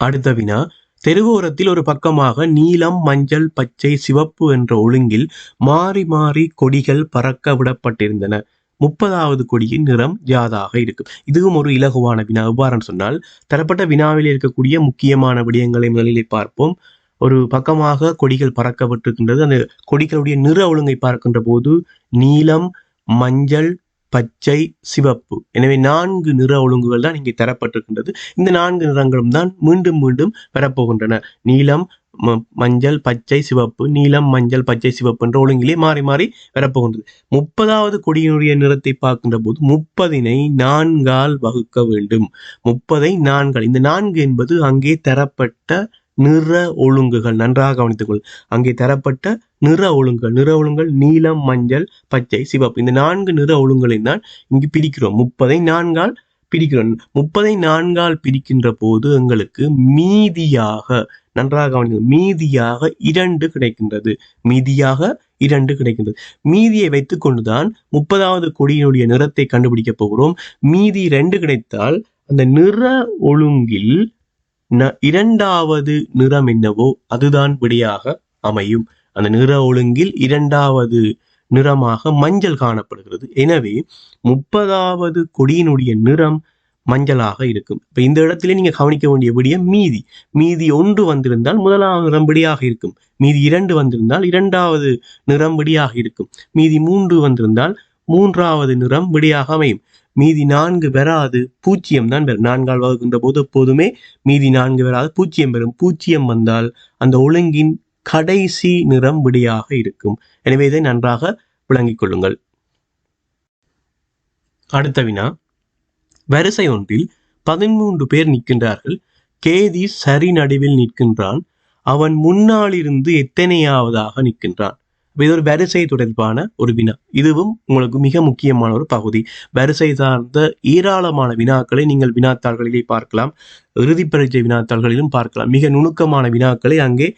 அடுத்த வினா தெருவோரத்தில் ஒரு பக்கமாக நீலம் மஞ்சள் பச்சை சிவப்பு என்ற ஒழுங்கில் மாறி மாறி கொடிகள் பறக்க விடப்பட்டிருந்தன. முப்பதாவது கொடியின் நிறம் ஜாதாக இருக்கும். இதுவும் ஒரு இலகுவான வினா. எவ்வாறுன்னு சொன்னால் தரப்பட்ட வினாவில் இருக்கக்கூடிய முக்கியமான விடயங்களை முதலில் பார்ப்போம். ஒரு பக்கமாக கொடிகள் பறக்கப்பட்டிருக்கின்றது அந்த கொடிகளுடைய நிற ஒழுங்கை பார்க்கின்ற போது நீலம் மஞ்சள் பச்சை சிவப்பு. எனவே நான்கு நிற ஒழுங்குகள் தான் இங்கே தரப்பட்டிருக்கின்றது. இந்த நான்கு நிறங்களும் தான் மீண்டும் மீண்டும் பெறப்போகின்றன நீலம் ம- மஞ்சள் பச்சை சிவப்பு நீலம் மஞ்சள் பச்சை சிவப்பு என்ற ஒழுங்கிலே மாறி மாறி வரப்போகின்றது. முப்பதாவது கொடியினுடைய நிறத்தை பார்க்கின்ற போது முப்பதினை நான்கால் வகுக்க வேண்டும். முப்பதை நான்கால். இந்த நான்கு என்பது அங்கே தரப்பட்ட நிற ஒழுங்குகள். நன்றாக கவனித்துக்கொள் அங்கே தரப்பட்ட நிற ஒழுங்குகள் நிற ஒழுங்குகள் நீலம் மஞ்சள் பச்சை சிவப்பு. இந்த நான்கு நிற ஒழுங்குகளை தான் இங்கு பிரிக்கிறோம். முப்பதை நான்கால் பிரிக்கிறோம். முப்பதை நான்கால் பிரிக்கின்ற போது எங்களுக்கு மீதியாக நன்றாக கவனிங்க மீதியாக இரண்டு கிடைக்கின்றது. மீதியாக இரண்டு கிடைக்கின்றது. மீதியை வைத்துக்கொண்டுதான் முப்பதாவது கொடியினுடைய நிறத்தை கண்டுபிடிக்க போகிறோம். மீதி ரெண்டு கிடைத்தால் அந்த நிற ஒழுங்கில் ந- இரண்டாவது நிறம் என்னவோ அதுதான் விடையாக அமையும். அந்த நிற ஒழுங்கில் இரண்டாவது நிறமாக மஞ்சள் காணப்படுகிறது. எனவே முப்பதாவது கொடியினுடைய நிறம் மஞ்சளாக இருக்கும். இப்போ இந்த இடத்துல நீங்கள் கவனிக்க வேண்டிய விடியம் மீதி. மீதி ஒன்று வந்திருந்தால் முதலாவது நிறம்படியாக இருக்கும். மீதி இரண்டு வந்திருந்தால் இரண்டாவது நிறம் விடியாக இருக்கும். மீதி மூன்று வந்திருந்தால் மூன்றாவது நிறம் விடியாக அமையும். மீதி நான்கு பெறாது பூச்சியம் தான் பெறும் நான்கால் வகுக்கின்ற போது எப்போதுமே மீதி நான்கு பெறாது பூச்சியம் பெறும் பூச்சியம் வந்தால் அந்த ஒழுங்கின் கடைசி நிறம் விடியாக இருக்கும். எனவே இதை நன்றாக விளங்கிக் கொள்ளுங்கள். அடுத்த வினா. வரிசை ஒன்றில் பதிமூன்று பேர் நிற்கின்றார்கள். கேதி சரி நடுவில் நிற்கின்றான். அவன் முன்னால் இருந்து எத்தனையாவதாக நிற்கின்றான். இது ஒரு வரிசை தொடர்பான ஒரு வினா. இதுவும் உங்களுக்கு மிக முக்கியமான ஒரு பகுதி. வரிசை சார்ந்த ஏராளமான வினாக்களை நீங்கள் வினாத்தாள்களிலே பார்க்கலாம். இறுதி பரீட்சை வினாத்தாள்களிலும் பார்க்கலாம். மிக நுணுக்கமான வினாக்களை அங்கே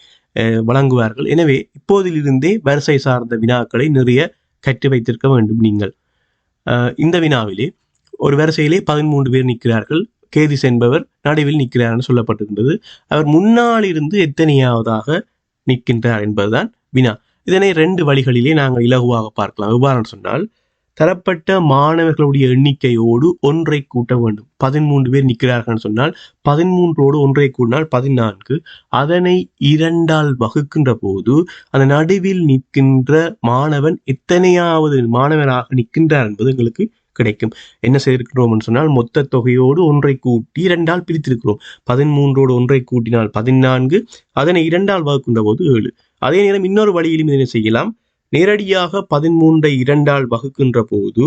வழங்குவார்கள். எனவே இப்போதிலிருந்தே வரிசை சார்ந்த வினாக்களை நிறைய கற்று வைத்திருக்க வேண்டும் நீங்கள். இந்த வினாவிலே ஒரு வரிசையிலே பதிமூன்று பேர் நிற்கிறார்கள். கேதிஸ் என்பவர் நடுவில் நிற்கிறார்னு சொல்லப்பட்டிருந்தது. அவர் முன்னால் இருந்து எத்தனையாவதாக நிற்கின்றார் என்பதுதான் வினா. இதனை ரெண்டு வழிகளிலே நாங்கள் இலகுவாக பார்க்கலாம். எவ்வாறு சொன்னால் தரப்பட்ட மாணவர்களுடைய எண்ணிக்கையோடு ஒன்றை கூட்ட வேண்டும். பதிமூன்று பேர் நிற்கிறார்கள் சொன்னால் பதிமூன்றோடு ஒன்றை கூட்டினால் பதினான்கு. அதனை இரண்டால் வகுக்கின்ற போது அந்த நடுவில் நிற்கின்ற மாணவன் எத்தனையாவது மாணவனாக நிற்கின்றார் என்பது எங்களுக்கு கிடைக்கும். என்ன செய்திருக்கிறோம் சொன்னால் மொத்த தொகையோடு ஒன்றை கூட்டி இரண்டால் பிரித்திருக்கிறோம். பதிமூன்றோடு ஒன்றை கூட்டினால் பதினான்கு. அதனை இரண்டால் வகுக்கின்ற போது ஏழு. அதே நேரம் இன்னொரு வழியிலும் இதனை செய்யலாம். நேரடியாக பதிமூன்றை இரண்டால் வகுக்கின்ற போது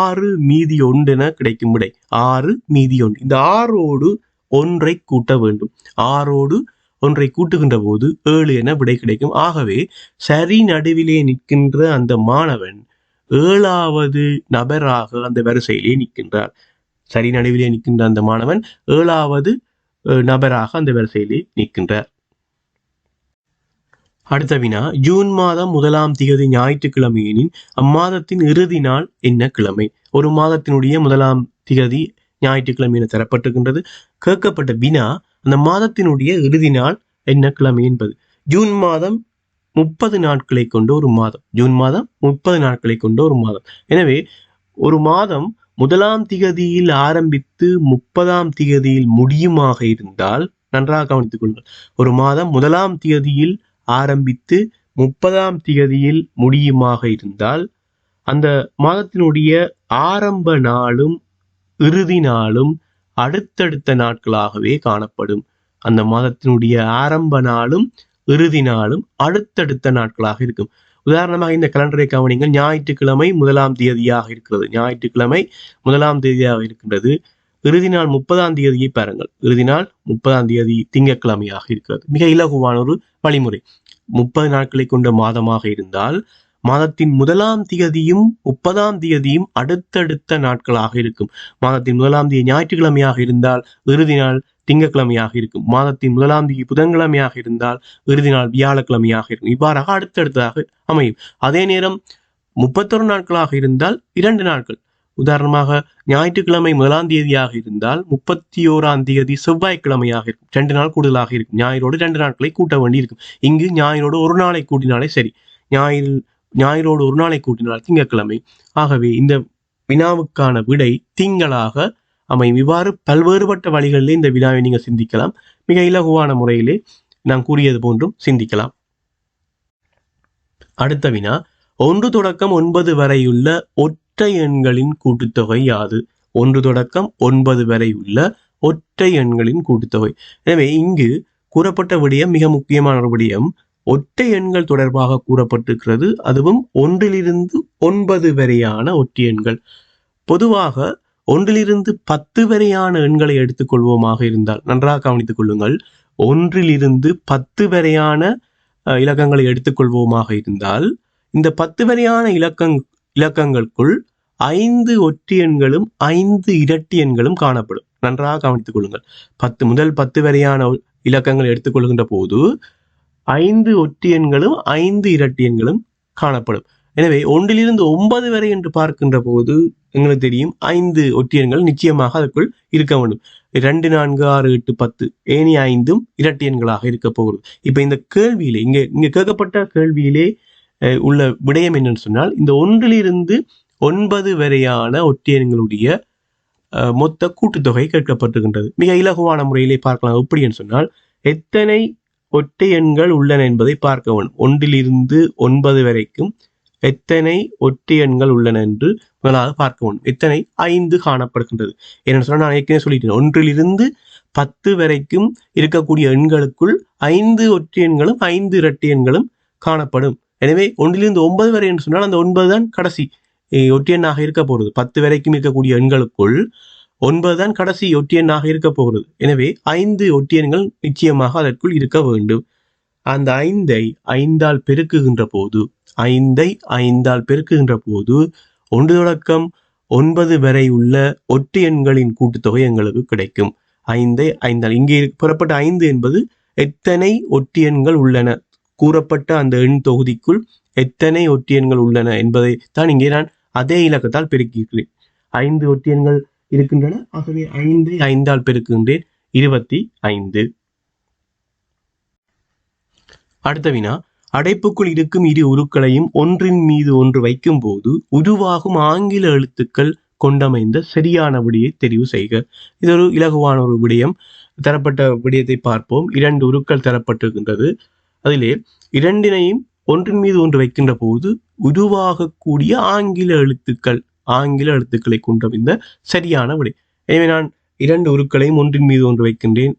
ஆறு மீதி ஒன்றென கிடைக்கும் விடை. ஆறு மீதி ஒன்று. இந்த ஆறோடு ஒன்றை கூட்ட வேண்டும். ஆறோடு ஒன்றை கூட்டுகின்ற போது ஏழு என விடை கிடைக்கும். ஆகவே சரி நடுவிலே நிற்கின்ற அந்த மாணவன் ஏழாவது நபராக அந்த வரிசையிலே நிற்கின்றார். சரி நடுவிலே நிற்கின்ற அந்த மாணவன் ஏழாவது நபராக அந்த வரிசையிலே நிற்கின்றார். அடுத்த வினா ஜூன் மாதம் முதலாம் திகதி ஞாயிற்றுக்கிழமையெனின் அம்மாதத்தின் இறுதி நாள் என்ன கிழமை? ஒரு மாதத்தினுடைய முதலாம் திகதி ஞாயிற்றுக்கிழமை என தரப்பட்டிருக்கின்றது. கேட்கப்பட்ட வினா அந்த மாதத்தினுடைய இறுதி நாள் என்ன கிழமை என்பது? ஜூன் மாதம் முப்பது நாட்களை கொண்ட ஒரு மாதம். ஜூன் மாதம் முப்பது நாட்களை கொண்ட ஒரு மாதம். எனவே ஒரு மாதம் முதலாம் திகதியில் ஆரம்பித்து முப்பதாம் திகதியில் முடியுமாக இருந்தால் நன்றாக கவனித்துக் கொள்ளுங்கள். ஒரு மாதம் முதலாம் திகதியில் ஆரம்பித்து முப்பதாம் திகதியில் முடியுமாக இருந்தால் அந்த மாதத்தினுடைய ஆரம்ப நாளும் இறுதி நாளும் அடுத்தடுத்த நாட்களாகவே காணப்படும். அந்த மாதத்தினுடைய ஆரம்ப நாளும் இறுதி நாளும் அடுத்தடுத்த நாட்களாக இருக்கும். உதாரணமாக இந்த கலண்டரை கவனிங்கள். ஞாயிற்றுக்கிழமை முதலாம் தேதியாக இருக்கிறது. ஞாயிற்றுக்கிழமை முதலாம் தேதியாக இருக்கின்றது. இறுதி நாள் முப்பதாம் தேதியை பாருங்கள். இறுதி நாள் முப்பதாம் தேதி திங்கட்கிழமையாக இருக்கிறது. மிக இலகுவான ஒரு வழிமுறை. முப்பது நாட்களை கொண்ட மாதமாக இருந்தால் மாதத்தின் முதலாம் திகதியும் முப்பதாம் திகதியும் அடுத்தடுத்த நாட்களாக இருக்கும். மாதத்தின் முதலாம் தேதி ஞாயிற்றுக்கிழமையாக இருந்தால் இறுதி நாள் திங்கக்கிழமையாக இருக்கும். மாதத்தின் முதலாம் தேதி புதன்கிழமையாக இருந்தால் இறுதி நாள் வியாழக்கிழமையாக இருக்கும். இவ்வாறாக அடுத்தடுத்ததாக அமையும். அதே நேரம் முப்பத்தொரு நாட்களாக இருந்தால் இரண்டு நாட்கள். உதாரணமாக ஞாயிற்றுக்கிழமை முதலாம் தேதியாக இருந்தால் முப்பத்தி ஓராம் தேதி செவ்வாய்க்கிழமையாக இருக்கும். ரெண்டு நாள் கூடுதலாக இருக்கும். ஞாயிறோடு ரெண்டு நாட்களை கூட்ட வேண்டி இருக்கும் இங்கு ஞாயிறோடு ஒரு நாளை கூட்டினாலே சரி. ஞாயிறு ஞாயிறோடு ஒரு நாளை கூட்டினால் திங்கட்கிழமை. ஆகவே இந்த வினாவுக்கான விடை திங்களாக அமையும். இவ்வாறு பல்வேறுபட்ட வழிகளிலே இந்த வினாவை நீங்கள் சிந்திக்கலாம். மிக இலகுவான முறையிலே நான் கூறியது போன்றும் சிந்திக்கலாம். அடுத்த வினா ஒன்று தொடக்கம் ஒன்பது வரையுள்ள ஒற்றை ஒற்றை எண்களின் கூட்டுத்தொகை யாது? ஒன்று தொடக்கம் ஒன்பது வரை உள்ள ஒற்றை எண்களின் கூட்டுத்தொகை. எனவே இங்கு கூறப்பட்ட விடயம் மிக முக்கியமான விடயம் ஒற்றை எண்கள் தொடர்பாக கூறப்பட்டிருக்கிறது. அதுவும் ஒன்றிலிருந்து ஒன்பது வரையான ஒற்றை எண்கள். பொதுவாக ஒன்றிலிருந்து பத்து வரையான எண்களை எடுத்துக்கொள்வோமாக இருந்தால் நன்றாக கவனித்துக் கொள்ளுங்கள் ஒன்றிலிருந்து பத்து வரையான இலக்கங்களை எடுத்துக்கொள்வோமாக இருந்தால் இந்த பத்து வரையான இலக்கங் இலக்கங்களுக்குள் ஐந்து ஒற்றை எண்களும் ஐந்து இரட்டி எண்களும் காணப்படும். நன்றாக கவனித்துக் கொள்ளுங்கள். பத்து முதல் பத்து வரையான இலக்கங்கள் எடுத்துக்கொள்கின்ற போது ஐந்து ஒற்றை எண்களும் ஐந்து இரட்டி எண்களும் காணப்படும். எனவே ஒன்றிலிருந்து ஒன்பது வரை என்று பார்க்கின்ற போது எங்களுக்கு தெரியும் ஐந்து ஒற்றியன்கள் நிச்சயமாக அதற்குள் இருக்க வேண்டும். ரெண்டு நான்கு ஆறு எட்டு பத்து ஏனி ஐந்தும் இரட்டியன்களாக எண்களாக இருக்க போகிறது. இப்ப இந்த கேள்வியிலே இங்க இங்க கேட்கப்பட்ட கேள்வியிலே உள்ள விடயம் என்னன்னு சொன்னால் இந்த ஒன்றிலிருந்து ஒன்பது வரையான ஒற்றியன்களுடைய மொத்த கூட்டுத்தொகை கேட்கப்பட்டிருக்கின்றது. மிக இலகுவான முறையிலே பார்க்கலாம். எப்படின்னு சொன்னால் எத்தனை ஒற்றை எண்கள் உள்ளன என்பதை பார்க்க வேண்டும் ஒன்றிலிருந்து ஒன்பது வரைக்கும் எத்தனை ஒற்றை எண்கள் உள்ளன என்று முதலாக பார்க்க வேண்டும் எத்தனை? ஐந்து காணப்படுகின்றது. என்ன சொன்னால் நான் ஏற்கனவே சொல்லிட்டேன். ஒன்றிலிருந்து பத்து வரைக்கும் இருக்கக்கூடிய எண்களுக்குள் ஐந்து ஒற்றை எண்களும் ஐந்து இரட்டை எண்களும் காணப்படும். எனவே ஒன்றிலிருந்து ஒன்பது வரை என்று சொன்னால் அந்த ஒன்பது தான் கடைசி. ஒட்டியண்ணாக இருக்க போகிறது. பத்து வரைக்கும் இருக்கக்கூடிய எண்களுக்குள் ஒன்பது தான் கடைசி ஒற்றை இருக்க போகிறது. எனவே ஐந்து ஒட்டியன்கள் நிச்சயமாக அதற்குள் இருக்க வேண்டும். அந்த ஐந்தை ஐந்தால் பெருக்குகின்ற போது ஐந்தை ஐந்தால் பெருக்குகின்ற போது ஒன்று தொடக்கம் ஒன்பது வரை உள்ள ஒட்டு எண்களின் கூட்டுத்தொகை எங்களுக்கு கிடைக்கும். ஐந்தை ஐந்தால் இங்கே புறப்பட்ட ஐந்து என்பது எத்தனை ஒட்டியன்கள் உள்ளன? கூறப்பட்ட அந்த எண் தொகுதிக்குள் எத்தனை ஒட்டியன்கள் உள்ளன என்பதை தான் இங்கே நான் அதே இலக்கத்தால் பெருக்கிக்கிறேன் ஐந்து ஒட்டியன்கள் இருக்கின்றன. ஆகவே ஐந்தை ஐந்தால் பெருக்குகின்றேன். இருபத்தி ஐந்து அடுத்த வினா. அடைப்புக்குள் இருக்கும் இரு உருக்களையும் ஒன்றின் மீது ஒன்று வைக்கும்போது உருவாகும் ஆங்கில எழுத்துக்கள் கொண்டமைந்த சரியான விடையை தெரிவு செய்க. இது ஒரு இலகுவான ஒரு விடயம். தரப்பட்ட விடயத்தை பார்ப்போம். இரண்டு உருக்கள் தரப்பட்டிருக்கின்றது. அதிலே இரண்டினையும் ஒன்றின் மீது ஒன்று வைக்கின்ற போது உருவாகக்கூடிய ஆங்கில எழுத்துக்கள் ஆங்கில எழுத்துக்களை கொண்ட இந்த சரியான விடை. எனவே நான் இரண்டு உருக்களையும் ஒன்றின் மீது ஒன்று வைக்கின்றேன்.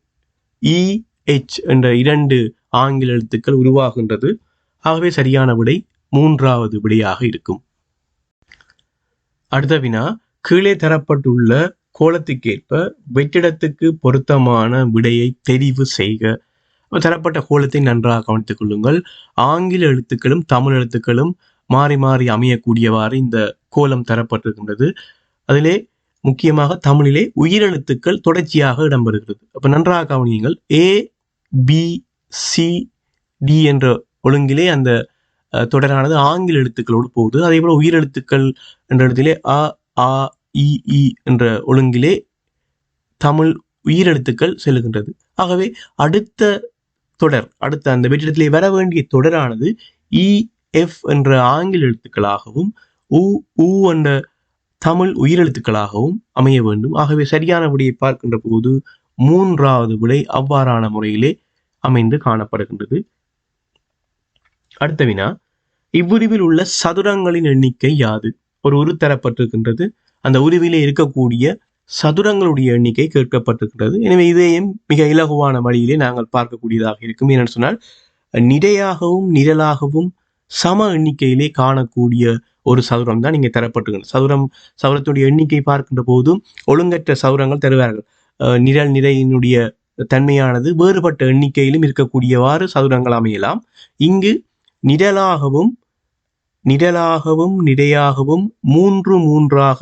E, இ எச் என்ற இரண்டு ஆங்கில எழுத்துக்கள் உருவாகின்றது. ஆகவே சரியான விடை மூன்றாவது விடையாக இருக்கும். அடுத்த வினா கீழே தரப்பட்டுள்ள கோலத்துக்கேற்ப வெற்றிடத்துக்கு பொருத்தமான விடையை தெரிவு செய்க. தரப்பட்ட கோலத்தை நன்றாக கவனித்துக் கொள்ளுங்கள். ஆங்கில எழுத்துக்களும் தமிழ் எழுத்துக்களும் மாறி மாறி அமையக்கூடியவாறு இந்த கோலம் தரப்பட்டிருக்கின்றது. அதிலே முக்கியமாக தமிழிலே உயிரெழுத்துக்கள் தொடர்ச்சியாக இடம்பெறுகிறது. அப்ப நன்றாக கவனியுங்கள். ஏ பி சி டி என்ற ஒழுங்கிலே அந்த தொடரானது ஆங்கில எழுத்துக்களோடு போகுது. அதே போல உயிரெழுத்துக்கள் என்ற இடத்திலே அ ஆ இஇ இ என்ற ஒழுங்கிலே தமிழ் உயிரெழுத்துக்கள் செல்லுகின்றது. ஆகவே அடுத்த தொடர். அடுத்த அந்த வெற்றிடத்திலே வர வேண்டிய தொடரானது e, இ எஃப் என்ற ஆங்கில எழுத்துக்களாகவும் உ உ என்ற தமிழ் உயிரெழுத்துக்களாகவும் அமைய வேண்டும். ஆகவே சரியான விடையை பார்க்கின்ற போது மூன்றாவது விடை அவ்வாறான முறையிலே அமைந்து காணப்படுகின்றது. அடுத்த வினா. இவ்வுருவில் உள்ள சதுரங்களின் எண்ணிக்கை யாது? ஒரு உரு தரப்பட்டிருக்கின்றது அந்த உருவிலே இருக்கக்கூடிய சதுரங்களுடைய எண்ணிக்கை கேட்கப்பட்டிருக்கிறது எனவே இதையும் மிக இலகுவான வழியிலே நாங்கள் பார்க்கக்கூடியதாக இருக்கும். ஏனென்று சொன்னால் நிறையாகவும் நிரலாகவும் சம எண்ணிக்கையிலே காணக்கூடிய ஒரு சதுரம் தான் இங்கே தரப்பட்டிருக்கிறது சதுரம் சதுரத்துடைய எண்ணிக்கை பார்க்கின்ற போதும் ஒழுங்கற்ற சதுரங்கள் தருவார்கள். நிரல் நிறையினுடைய தன்மையானது வேறுபட்ட எண்ணிக்கையிலும் இருக்கக்கூடியவாறு சதுரங்கள் அமையலாம். இங்கு நிரலாகவும் நிரலாகவும் நிறையாகவும் மூன்று மூன்றாக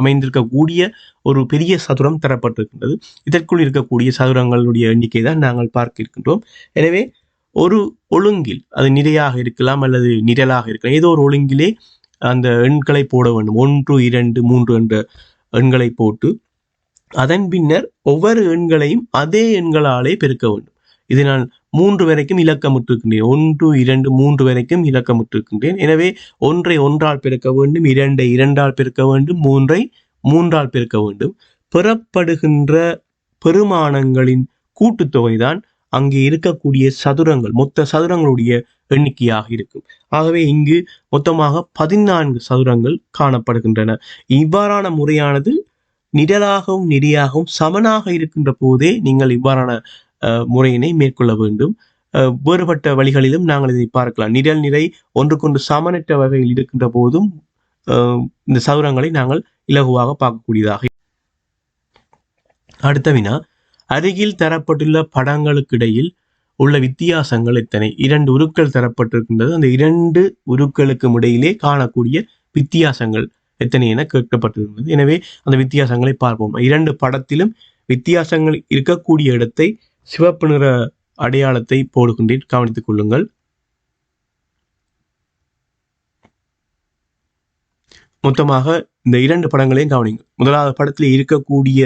அமைந்திருக்கக்கூடிய ஒரு பெரிய சதுரம் தரப்பட்டிருக்கின்றது. இதற்குள் இருக்கக்கூடிய சதுரங்களுடைய எண்ணிக்கை தான் நாங்கள் பார்க்க இருக்கின்றோம் எனவே ஒரு ஒழுங்கில் அது நிறையாக இருக்கலாம் அல்லது நிரலாக இருக்கலாம். ஏதோ ஒரு ஒழுங்கிலே அந்த எண்களை போட வேண்டும். ஒன்று இரண்டு மூன்று என்ற எண்களை போட்டு அதன் பின்னர் ஒவ்வொரு எண்களையும் அதே எண்களாலே பெருக்க வேண்டும். இதனால் மூன்று வரைக்கும் இலக்கமிட்டிருக்கின்றேன் ஒன்று இரண்டு மூன்று வரைக்கும் இலக்கமிட்டிருக்கின்றேன் எனவே ஒன்றை ஒன்றால் பெருக்க வேண்டும் இரண்டை இரண்டால் பெருக்க வேண்டும் மூன்றை மூன்றால் பெருக்க வேண்டும். பெறப்படுகின்ற பெருமானங்களின் கூட்டுத்தொகைதான் அங்கே இருக்கக்கூடிய சதுரங்கள் மொத்த சதுரங்களுடைய எண்ணிக்கையாக இருக்கும். ஆகவே இங்கு மொத்தமாக பதினான்கு சதுரங்கள் காணப்படுகின்றன. இவ்வாறான முறையானது நிழலாகவும் நெறியாகவும் சமனாக இருக்கின்ற போதே நீங்கள் இவ்வாறான முறையினை மேற்கொள்ள வேண்டும். அஹ், வேறுபட்ட வழிகளிலும் நாங்கள் இதை பார்க்கலாம். நிழல் நிறை ஒன்றுக்கொன்று சமனற்ற வகையில் இருக்கின்ற போதும் இந்த சதுரங்களை நாங்கள் இலகுவாக பார்க்கக்கூடியதாக அடுத்த வினா. அருகில் தரப்பட்டுள்ள படங்களுக்கிடையில் உள்ள வித்தியாசங்கள் எத்தனை? இரண்டு உருக்கள் தரப்பட்டிருக்கின்றது. அந்த இரண்டு உருக்களுக்கும் இடையிலே காணக்கூடிய வித்தியாசங்கள் எத்தனை என கேட்கப்பட்டிருக்கிறது. எனவே அந்த வித்தியாசங்களை பார்ப்போம். இரண்டு படத்திலும் வித்தியாசங்கள் இருக்கக்கூடிய இடத்தை சிவப்பு நிற அடையாளத்தை போடுகின்றேன். கவனித்துக் கொள்ளுங்கள். மொத்தமாக இந்த இரண்டு படங்களையும் கவனிங்க முதலாவது படத்தில் இருக்கக்கூடிய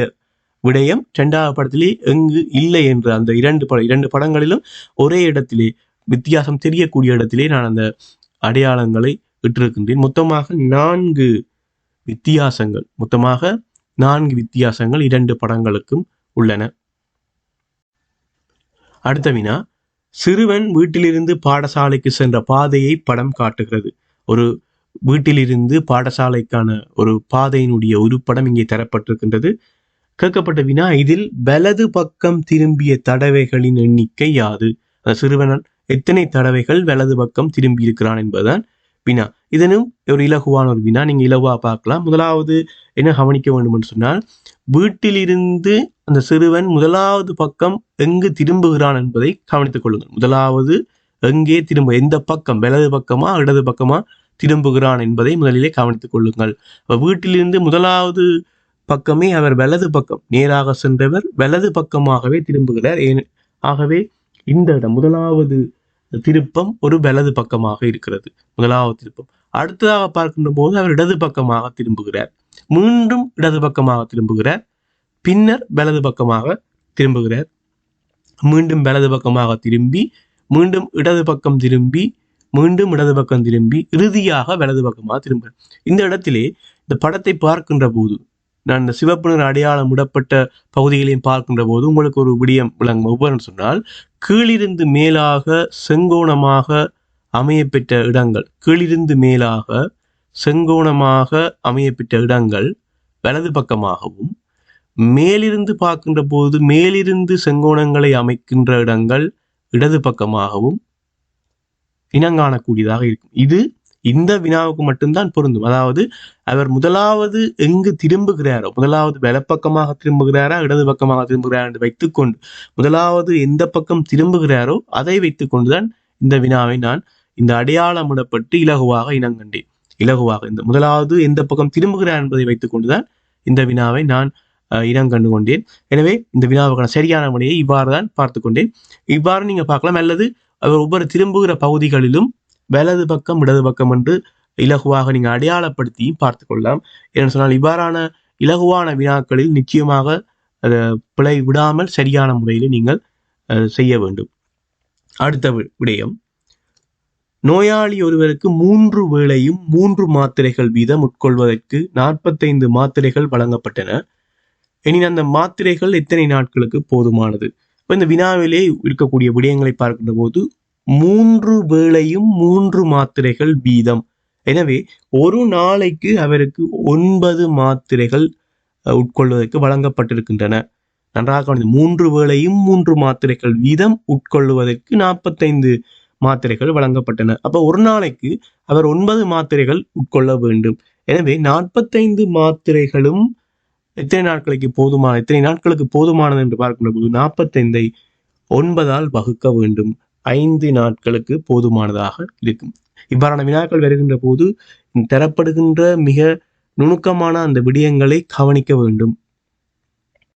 விடயம் இரண்டாவது படத்திலே எங்கு இல்லை என்று அந்த இரண்டு படம் இரண்டு படங்களிலும் ஒரே இடத்திலே வித்தியாசம் தெரியக்கூடிய இடத்திலே நான் அந்த அடையாளங்களை இட்டிருக்கின்றேன். மொத்தமாக நான்கு வித்தியாசங்கள் மொத்தமாக நான்கு வித்தியாசங்கள் இரண்டு படங்களுக்கும் உள்ளன. அடுத்த வினா சிறுவன் வீட்டிலிருந்து பாடசாலைக்கு சென்ற பாதையை படம் காட்டுகிறது. ஒரு வீட்டிலிருந்து பாடசாலைக்கான ஒரு பாதையினுடைய ஒரு படம் இங்கே தரப்பட்டிருக்கின்றது. கேட்கப்பட்ட வினா இதில் வலது பக்கம் திரும்பிய தடவைகளின் எண்ணிக்கை யாது? அந்த எத்தனை தடவைகள் வலது பக்கம் திரும்பி இருக்கிறான் என்பதுதான் வினா இதனும் ஒரு இலகுவான ஒரு வினா நீங்க இலகுவா பார்க்கலாம். முதலாவது என்ன கவனிக்க வேண்டும் என்று சொன்னால் வீட்டிலிருந்து அந்த சிறுவன் முதலாவது பக்கம் எங்கு திரும்புகிறான் என்பதை கவனித்துக் கொள்ளுங்கள். முதலாவது எங்கே திரும்ப எந்த பக்கம் வலது பக்கமா இடது பக்கமா திரும்புகிறான் என்பதை முதலிலே கவனித்துக் கொள்ளுங்கள். வீட்டிலிருந்து முதலாவது பக்கமே அவர் வலது பக்கம் நேராக சென்றவர் வலது பக்கமாகவே திரும்புகிறார். ஏன் ஆகவே இந்த இடம் முதலாவது திருப்பம் ஒரு வலது பக்கமாக இருக்கிறது. முதலாவது திருப்பம். அடுத்ததாக பார்க்கின்ற போது அவர் இடது பக்கமாக திரும்புகிறார். மீண்டும் இடது பக்கமாக திரும்புகிறார். பின்னர் வலது பக்கமாக திரும்புகிறார். மீண்டும் வலது பக்கமாக திரும்பி மீண்டும் இடது பக்கம் திரும்பி மீண்டும் இடது பக்கம் திரும்பி இறுதியாக வலது பக்கமாக திரும்புகிறார். இந்த இடத்திலே இந்த படத்தை பார்க்கின்ற போது நான் இந்த சிவப்பு நிற அடையாளம் விடப்பட்ட பகுதிகளையும் பார்க்கின்ற போது உங்களுக்கு ஒரு விடியம் விளங்கும். ஒவ்வொரு சொன்னால் கீழிருந்து மேலாக செங்கோணமாக அமையப்பெற்ற இடங்கள் கீழிருந்து மேலாக செங்கோணமாக அமையப்பெற்ற இடங்கள் வலது பக்கமாகவும் மேலிருந்து பார்க்கின்ற போது மேலிருந்து செங்கோணங்களை அமைக்கின்ற இடங்கள் இடது பக்கமாகவும் இனங்காணக்கூடியதாக இருக்கும். இது இந்த வினாவுக்கு மட்டும்தான் பொருந்தும். அதாவது அவர் முதலாவது எங்கு திரும்புகிறாரோ முதலாவது வலப்பக்கமாக திரும்புகிறாரா இடது பக்கமாக திரும்புகிறாரா என்று வைத்துக்கொண்டு முதலாவது எந்த பக்கம் திரும்புகிறாரோ அதை வைத்துக்கொண்டுதான் இந்த வினாவை நான் இந்த அடையாளமிடப்பட்டு இலகுவாக இனங்கண்டேன். இலகுவாக இந்த முதலாவது எந்த பக்கம் திரும்புகிறார் என்பதை வைத்துக்கொண்டுதான் இந்த வினாவை நான் இனம் கண்டு கொண்டேன் எனவே இந்த வினாவுக்கான சரியான முறையை இவ்வாறு தான் பார்த்து கொண்டேன் இவ்வாறு நீங்கள் பார்க்கலாம். அல்லது ஒவ்வொரு திரும்புகிற பகுதிகளிலும் வலது பக்கம் இடது பக்கம் என்று இலகுவாக நீங்கள் அடையாளப்படுத்தியும் பார்த்து கொள்ளலாம் ஏன்னு சொன்னால் இவ்வாறான இலகுவான வினாக்களில் நிச்சயமாக அதை பிழை விடாமல் சரியான முறையில் நீங்கள் செய்ய வேண்டும். அடுத்த வி- விடயம். நோயாளி ஒருவருக்கு மூன்று வேளையும் மூன்று மாத்திரைகள் வீதம் உட்கொள்வதற்கு நாற்பத்தைந்து மாத்திரைகள் வழங்கப்பட்டன. எனினும் அந்த மாத்திரைகள் எத்தனை நாட்களுக்கு போதுமானது? இப்போ இந்த வினாவிலே இருக்கக்கூடிய விடயங்களை பார்க்கின்ற போது மூன்று வேளையும் மூன்று மாத்திரைகள் வீதம். எனவே ஒரு நாளைக்கு அவருக்கு ஒன்பது மாத்திரைகள் உட்கொள்வதற்கு வழங்கப்பட்டிருக்கின்றன. நன்றாக மூன்று வேளையும் மூன்று மாத்திரைகள் வீதம் உட்கொள்வதற்கு நாற்பத்தைந்து மாத்திரைகள் வழங்கப்பட்டன. அப்போ ஒரு நாளைக்கு அவர் ஒன்பது மாத்திரைகள் உட்கொள்ள வேண்டும். எனவே நாற்பத்தைந்து மாத்திரைகளும் எத்தனை நாட்களுக்கு போதுமான எத்தனை நாட்களுக்கு போதுமானது என்று பார்க்கின்ற போது நாற்பத்தைந்தை ஒன்பதால் வகுக்க வேண்டும். ஐந்து நாட்களுக்கு போதுமானதாக இருக்கும். இவ்வாறான வினாக்கள் வருகின்ற போது தரப்படுகின்ற மிக நுணுக்கமான அந்த விடயங்களை கவனிக்க வேண்டும்.